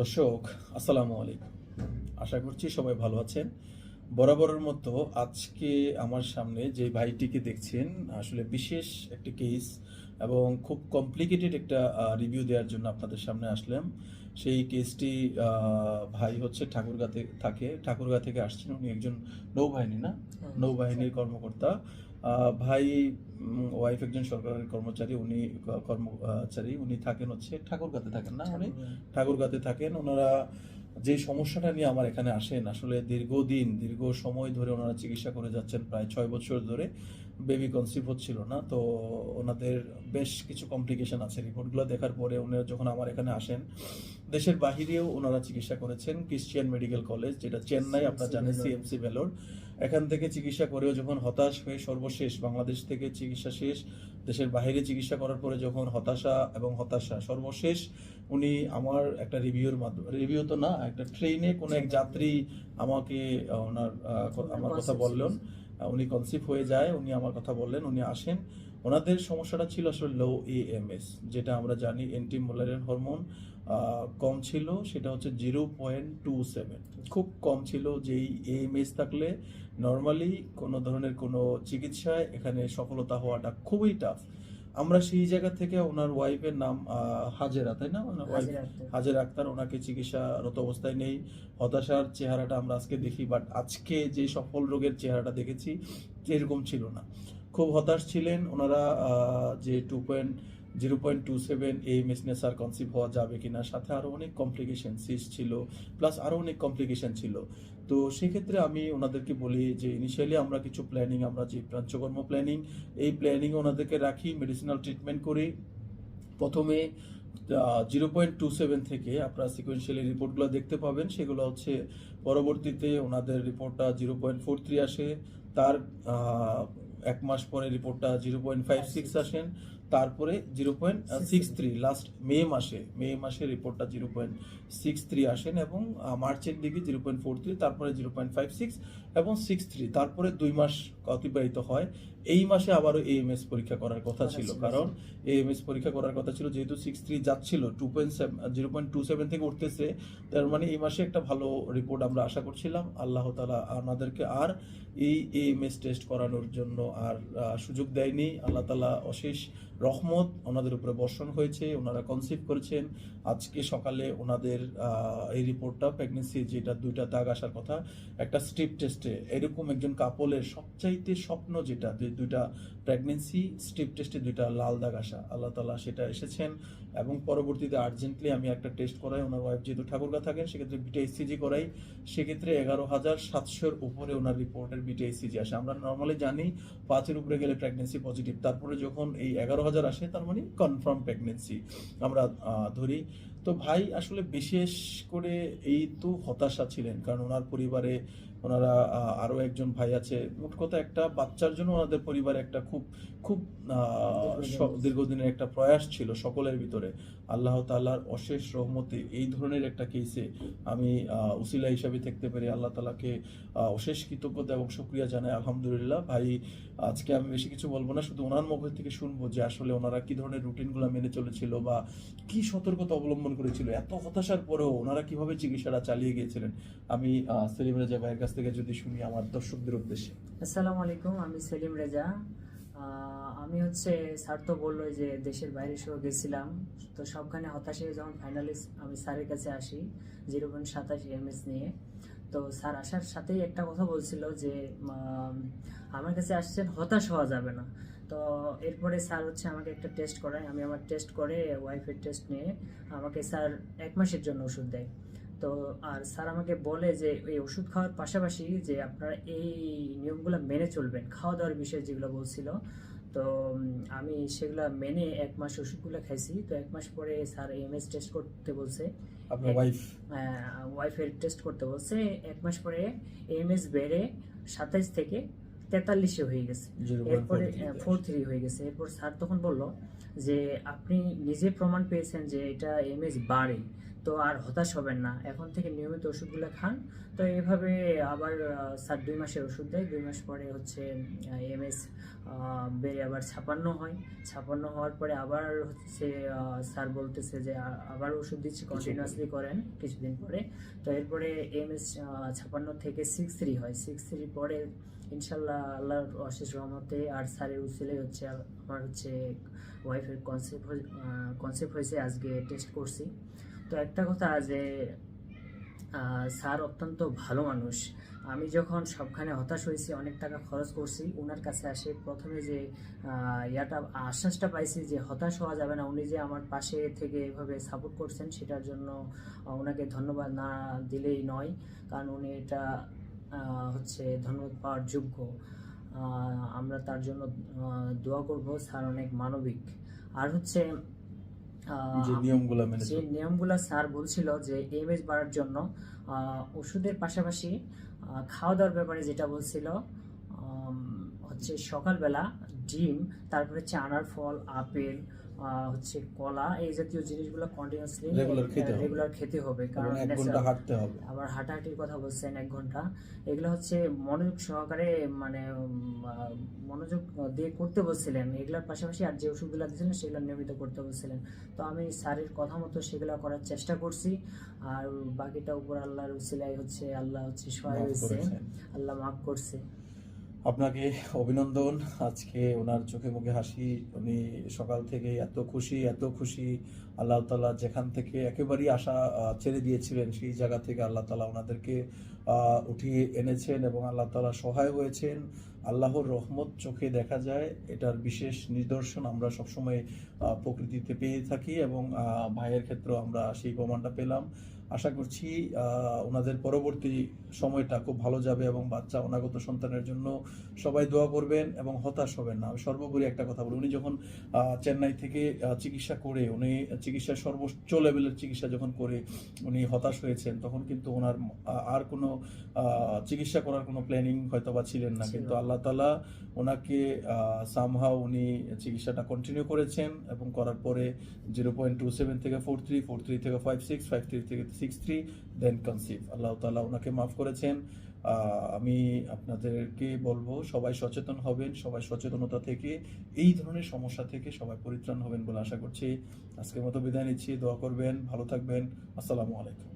দর্শক, আসসালামু আলাইকুম। আশা করছি সবাই ভালো আছেন। বরাবরের মতো আজকে আমার সামনে যে ভাইটিকে দেখছেন, আসলে বিশেষ একটি কেস এবং খুব কমপ্লিকেটেড একটা রিভিউ দেওয়ার জন্য আপনাদের সামনে আসলাম। সেই কেসটি ভাই হচ্ছে ঠাকুরগাতে থাকে। ঠাকুরগা থেকে আসছেন উনি একজন নৌবাহিনী না? নৌবাহিনীর কর্মকর্তা। ভাই ওয়াইফ একজন সরকারি কর্মচারী উনি কর্মচারী। উনি থাকেন হচ্ছে ঠাকুরগাতে থাকেন না উনি? ঠাকুরগাতে থাকেন। ওনারা যে সমস্যাটা নিয়ে আমার এখানে আসেন আসলে দীর্ঘদিন দীর্ঘ সময় ধরে ওনারা চিকিৎসা করে যাচ্ছেন প্রায় ছয় বছর ধরে। বেবি কনসিভ হচ্ছিল না তো ওনাদের বেশ কিছু কমপ্লিকেশন আছে। রিপোর্টগুলো দেখার পরে ওনারা যখন আমার এখানে আসেন দেশের বাহিরেও ওনারা চিকিৎসা করেছেন ক্রিশ্চিয়ান মেডিকেল কলেজ যেটা চেন্নাই আপনারা জানেন সিএমসি ভেলোর এখান থেকে চিকিৎসা করেও যখন হতাশ হয়ে সর্বশেষ বাংলাদেশ থেকে চিকিৎসা শেষ দেশের বাইরে চিকিৎসা করার পরে যখন হতাশা এবং হতাশা সর্বশেষ উনি আমার একটা রিভিউর মাধ্যমে রিভিউ তো না একটা ট্রেনে কোনো এক যাত্রী আমাকে ওনার আমার কথা বললেন। উনি কনসিভ হয়ে যায়, উনি আমার কথা বললেন, উনি আসেন। ওনাদের সমস্যাটা ছিল আসলে লো এএমএস যেটা আমরা জানি এন্টি মোলারিয়ান হরমোন কম ছিল, সেটা হচ্ছে জিরো পয়েন্ট টু সেভেন খুব কম ছিল যেই এএমএস থাকলে নর্মালি কোনো ধরনের কোনো চিকিৎসায় এখানে সফলতা হওয়াটা খুবই টাফ আমরা সেই জায়গা থেকে ওনার ওয়াইফের নাম আহ, হাজেরা তাই না? ওনার ওয়াইফ হাজেরা আক্তার। ওনাকে চিকিৎসারত অবস্থায় নেই। হতাশার চেহারাটা আমরা আজকে দেখি বাট আজকে যে সফল রোগের চেহারাটা দেখেছি এরকম ছিল না। খুব হতাশ ছিলেন ওনারা আহ, যে two point zero point two seven এই মেসনেস আর কনসিভ হওয়া যাবে কিনা, সাথে আরও অনেক কমপ্লিকেশন সিস ছিল প্লাস আরও অনেক কমপ্লিকেশন ছিল। তো সেক্ষেত্রে আমি ওনাদেরকে বলি যে ইনিশিয়ালি আমরা কিছু প্ল্যানিং আমরা যে পঞ্চকর্ম প্ল্যানিং এই প্ল্যানিং ওনাদেরকে রাখি মেডিসিনাল ট্রিটমেন্ট করি। প্রথমে জিরো পয়েন্ট টু সেভেন থেকে আপনারা সিকোয়েন্সিয়ালি রিপোর্টগুলো দেখতে পাবেন। সেগুলো হচ্ছে পরবর্তীতে ওনাদের রিপোর্টটা জিরো পয়েন্ট ফোর থ্রি আসে। তার এক মাস পরে রিপোর্টটা জিরো পয়েন্ট ফাইভ সিক্স আসেন তারপরে zero point six three last May মাসে মে মাসে রিপোর্টটা জিরো পয়েন্ট সিক্স থ্রি আসেন এবং মার্চের দিকে জিরো পয়েন্ট ফোর থ্রি তারপরে জিরো পয়েন্ট ফাইভ সিক্স এবং সিক্স থ্রি তারপরে দুই মাস অতিবাহিত হয়। এই মাসে আবারও এএমএস পরীক্ষা করার কথা ছিল কারণ এএমএস পরীক্ষা করার কথা ছিল যেহেতু সিক্স থ্রি যাচ্ছিল two point zero point two seven থেকে উঠতেছে তার মানে এই মাসে একটা ভালো রিপোর্ট আমরা আশা করছিলাম। আল্লাহ তালা আমাদেরকে আর এই এএমএস টেস্ট করানোর জন্য আর সুযোগ দেয়নি। আল্লাহ তালা অশেষ রহমত ওনাদের উপরে বর্ষণ হয়েছে ওনারা কনসিভ করেছেন। আজকে সকালে ওনাদের এই রিপোর্টটা প্রেগনেন্সি যেটা দুইটা দাগ আসার কথা একটা স্ট্রিপ টেস্টে এরকম একজন কাপলের সবচাইতে স্বপ্ন যেটা দুইটা প্রেগনেন্সি স্ট্রিপ টেস্টে দুইটা লাল দাগ আসা। আল্লাহ তালা সেটা এসেছেন এবং পরবর্তীতে আর্জেন্টলি আমি একটা টেস্ট করাই, ওনার ওয়াইফ যেহেতু ঠাকুরগা থাকেন, সেক্ষেত্রে বিটা ইসিজি করাই। সেক্ষেত্রে এগারো হাজার সাতশোর উপরে ওনার রিপোর্টের বিটা ইসিজি আসে। আমরা নর্মালি জানি পাঁচের উপরে গেলে প্রেগনেন্সি পজিটিভ তারপরে যখন এই এগারো হাজার আসে, তার মানে কনফার্ম প্রেগনেন্সি আমরা ধরি তো ভাই আসলে বিশেষ করে এই তো হতাশা ছিলেন, কারণ ওনার পরিবারে ওনারা আরও আরও একজন ভাই আছে। মোট কথা একটা বাচ্চার জন্য ওনাদের পরিবারে একটা খুব খুব দীর্ঘদিনের একটা প্রয়াস ছিল সকলের ভিতরে। আল্লাহ তাআলার অশেষ রহমতে এই ধরনের একটা কেসে আমি উসিলা হিসাবে থাকতে পেরে আল্লাহ তালাকে অশেষ কৃতজ্ঞতা এবং শুক্রিয়া জানাই। আলহামদুলিল্লাহ, ভাই, আজকে আমি বেশি কিছু বলব না, শুধু ওনার মুখ থেকে শুনব যে আসলে ওনারা কি ধরনের রুটিনগুলো মেনে চলেছিল বা কি সতর্কতা অবলম্বন করেছিল। এত হতাশার পরেও ওনারা কীভাবে চিকিৎসাটা চালিয়ে গিয়েছিলেন? আমি সেলিম রেজা ভাইয়ের কাছ থেকে যদি শুনি আমার দর্শকদের উদ্দেশ্যে। আসসালামু আলাইকুম, আমি সেলিম রেজা। আমি হচ্ছে স্যার তো বলল যে দেশের বাইরে সহ গেছিলাম। তো সবখানে হতাশ হয়ে যখন ফাইনালি আমি স্যারের কাছে আসি, জিরো পয়েন্ট সাতাশ এমএস নিয়ে। তো স্যার আসার সাথেই একটা কথা বলছিল যে আমার কাছে আসছেন হতাশ হওয়া যাবে না। তো এরপরে স্যার হচ্ছে আমাকে একটা টেস্ট করায়। আমি আমার টেস্ট করে ওয়াইফের টেস্ট নিয়ে আমাকে স্যার এক মাসের জন্য ওষুধ দেয়। তো আর স্যার আমাকে বলে যে এই ওষুধ খাওয়ার পাশাপাশি যে আপনারা এই নিয়মগুলো মেনে চলবেন। খাওয়া দাওয়ার বিষয়ে যেগুলো বলছিল তো আমি সেগুলো মেনে এক মাস ওষুধগুলো খাইছি। তো এক মাস পরে স্যার এমএস টেস্ট করতে বলছে। আপনার এক- ওয়াইফ ওয়াইফের টেস্ট করতে বলছে। এক মাস পরে এমএস বেড়ে সাতাইশ থেকে তেতাল্লিশে হয়ে গেছে। এরপরে ফোর থ্রি হয়ে গেছে। এরপর স্যার তখন বলল যে আপনি নিজে প্রমাণ পেয়েছেন যে এটা এমএস বাড়ে তো আর হতাশ হবেন না। এখন থেকে নিয়মিত ওষুধগুলো খান। তো এভাবে আবার স্যার দুই মাসের ওষুধ দেয়। দুই মাস পরে হচ্ছে এমএস বেড়ে আবার ছাপান্ন হয়। ছাপান্ন হওয়ার পরে আবার হচ্ছে স্যার বলতেছে যে আবার ওষুধ দিচ্ছি কন্টিনিউয়াসলি করেন কিছুদিন পরে। তো এরপরে এমএস ছাপান্ন থেকে সিক্স থ্রি হয়। সিক্স থ্রি পরে ইনশাল্লাহ আল্লাহর অশেষ রহমতে আর স্যারের উচিলে হচ্ছে আমার হচ্ছে ওয়াইফের কনসেপ্ট কনসেপ্ট হয়েছে, আজকে টেস্ট করছি। তো একটা কথা যে স্যার অত্যন্ত ভালো মানুষ। আমি যখন সবখানে হতাশ হয়েছি, অনেক টাকা খরচ করছি ওনার কাছে আসে, প্রথমে যে ইয়াটা, আশ্বাসটা পাইছি যে, হতাশ হওয়া যাবে না। উনি যে আমার পাশে থেকে এভাবে সাপোর্ট করছেন, সেটার জন্য ওনাকে ধন্যবাদ না দিলেই নয়। কারণ উনি এটা হচ্ছে ধন্যবাদ পাওয়ার যোগ্য। আমরা তার জন্য দোয়া করব স্যার অনেক মানবিক আর হচ্ছে আহ, যে নিয়মগুলো যে। নিয়মগুলো স্যার বলছিল যে এমএস বাড়ার জন্য আহ, ওষুধের পাশাপাশি আহ, খাওয়া দাওয়ার ব্যাপারে যেটা বলছিল হচ্ছে সকালবেলা ডিম তারপরে হচ্ছে আনার ফল আপেল হচ্ছে কলা এই জাতীয় জিনিসগুলো কন্টিনিউসলি হবে। রেগুলার খেতে হবে। কারণ এক ঘণ্টা হাঁটতে হবে। আবার হাঁটাহাঁটির কথা বলছেন এক ঘণ্টা। এগুলো হচ্ছে মনোযোগ সহকারে মানে মনোযোগ দিয়ে করতে বলছিলেন। এগুলোর পাশাপাশি আর যে ওষুধগুলো দিয়েছিলেন সেগুলো নিয়মিত করতে বলছিলেন। তো আমি স্যারের কথা মতো সেগুলো করার চেষ্টা করছি। আর বাকিটা উপর আল্লাহর উসিলাই হচ্ছে আল্লাহ হচ্ছে সহায় হয়েছে। আল্লাহ মাফ করছে। আপনাকে অভিনন্দন। আজকে ওনার চোখে মুখে হাসি, উনি সকাল থেকে এত খুশি এত খুশি। আল্লাহ তালা যেখান থেকে একেবারেই আশা ছেড়ে দিয়েছিলেন, সেই জায়গা থেকে আল্লাহ তালা ওনাদেরকে উঠিয়ে এনেছেন এবং আল্লাহ তালা সহায় হয়েছেন। আল্লাহর রহমত চোখে দেখা যায়, এটার বিশেষ নিদর্শন আমরা সবসময় প্রকৃতিতে পেয়ে থাকি এবং ভাইয়ের ক্ষেত্রেও আমরা সেই প্রমাণটা পেলাম। আশা করছি ওনাদের পরবর্তী সময়টা খুব ভালো যাবে এবং বাচ্চা, অনাগত সন্তানের জন্য সবাই দোয়া করবেন এবং হতাশ হবেন না। আমি সর্বোপরি একটা কথা বলি, উনি যখন চেন্নাই থেকে চিকিৎসা করে, উনি চিকিৎসা সর্বোচ্চ লেভেলের চিকিৎসা যখন করে উনি হতাশ হয়েছেন, তখন কিন্তু ওনার আর কোনো চিকিৎসা করার কোনো প্ল্যানিং হয়তো বা ছিলেন না কিন্তু আল্লাহ তালা ওনাকে সামহাও উনি চিকিৎসাটা কন্টিনিউ করেছেন এবং করার পরে জিরো পয়েন্ট টু সেভেন থেকে ফোর থ্রি ফোর থ্রি থেকে ফাইভ সিক্স ফাইভ থ্রি থেকে সিক্স থ্রি দেন কনসিভ আল্লাহ তালা ওনাকে মাফ করেছেন। আহ, আমি আপনাদেরকে বলব সবাই সচেতন হবেন সবাই সচেতনতা থেকে এই ধরনের সমস্যা থেকে সবাই পরিত্রাণ হবেন বলে আশা করছি। আজকের মতো বিদায় নিচ্ছি দোয়া করবেন ভালো থাকবেন। আসসালামু আলাইকুম।